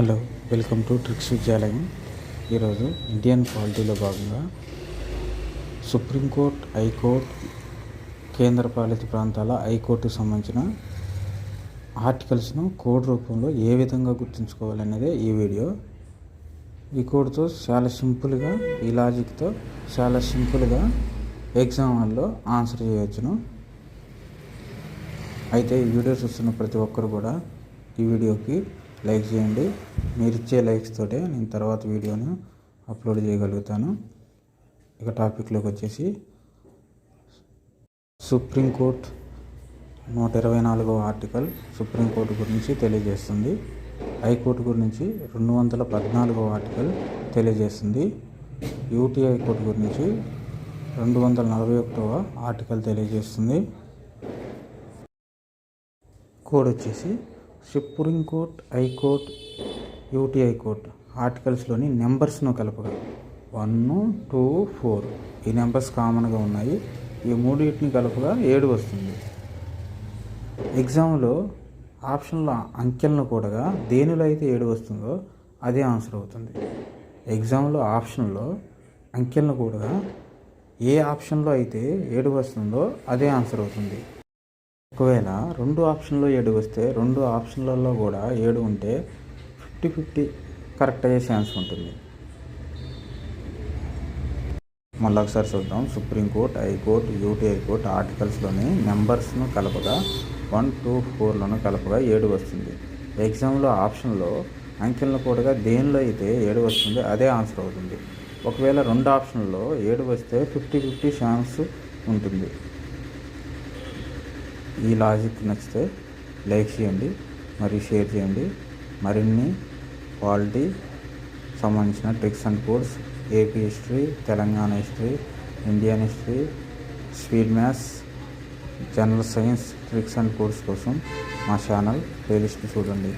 Hello welcome to tricks విద్యాలయం. ఈరోజు Indian పాలిటీలో భాగంగా సుప్రీంకోర్టు హైకోర్టు కేంద్రపాలిత ప్రాంతాల హైకోర్టుకు సంబంధించిన ఆర్టికల్స్ను కోడ్ రూపంలో ఏ విధంగా గుర్తుంచుకోవాలనేదే ఈ వీడియో. ఈ కోడ్తో చాలా సింపుల్గా ఈ లాజిక్తో చాలా సింపుల్గా ఎగ్జామ్ హాల్లో ఆన్సర్ చేయవచ్చును. అయితే ఈ వీడియో చూస్తున్న ప్రతి ఒక్కరు కూడా ఈ వీడియోకి లైక్ చేయండి. మీరు ఇచ్చే లైక్స్ తోటే నేను తర్వాత వీడియోను అప్లోడ్ చేయగలుగుతాను. ఇక టాపిక్లోకి వచ్చేసి సుప్రీంకోర్టు నూట ఇరవై నాలుగవ ఆర్టికల్ సుప్రీంకోర్టు గురించి తెలియజేస్తుంది. హైకోర్టు గురించి రెండు వందల పద్నాలుగవ ఆర్టికల్ తెలియజేస్తుంది. యూటీ హైకోర్టు గురించి రెండు వందల నలభై ఒకటవ ఆర్టికల్ తెలియజేస్తుంది. కోడ్ వచ్చేసి supreme court high court UTI court ఆర్టికల్స్లోని నెంబర్స్ను కలపగా వన్ టూ ఫోర్. ఈ నెంబర్స్ కామన్గా ఉన్నాయి. ఈ మూడింటిని కలపగా ఏడు వస్తుంది. ఎగ్జామ్లో ఆప్షన్లో అంకెలను కూడగా దేనిలో అయితే ఏడు వస్తుందో అదే ఆన్సర్ అవుతుంది. ఎగ్జామ్లో ఆప్షన్లో అంకెలను కూడగా ఏ ఆప్షన్లో అయితే ఏడు వస్తుందో అదే ఆన్సర్ అవుతుంది. ఒకవేళ రెండు ఆప్షన్లో ఏడు వస్తే రెండు ఆప్షన్లలో కూడా ఏడు ఉంటే ఫిఫ్టీ ఫిఫ్టీ కరెక్ట్ అయ్యే ఛాన్స్ ఉంటుంది. మళ్ళీ ఒకసారి చూద్దాం. Supreme court high court UT court ఆర్టికల్స్లోని నెంబర్స్ను కలపగా వన్ టూ ఫోర్లను కలపగా ఏడు వస్తుంది. ఎగ్జామ్లో ఆప్షన్లో అంకెలను కూడా దేనిలో అయితే ఏడు వస్తుంది అదే ఆన్సర్ అవుతుంది. ఒకవేళ రెండు ఆప్షన్లో ఏడు వస్తే ఫిఫ్టీ ఫిఫ్టీ ఛాన్స్ ఉంటుంది. ఈ లాజిక్ నచ్చితే లైక్ చేయండి మరియు షేర్ చేయండి. మరిన్ని క్వాలిటీ సంబంధించిన tricks and codes AP history Telangana history Indian history స్వీడ్ maths general science tricks and codes కోసం మా ఛానల్ ప్లేలిస్ట్ చూడండి.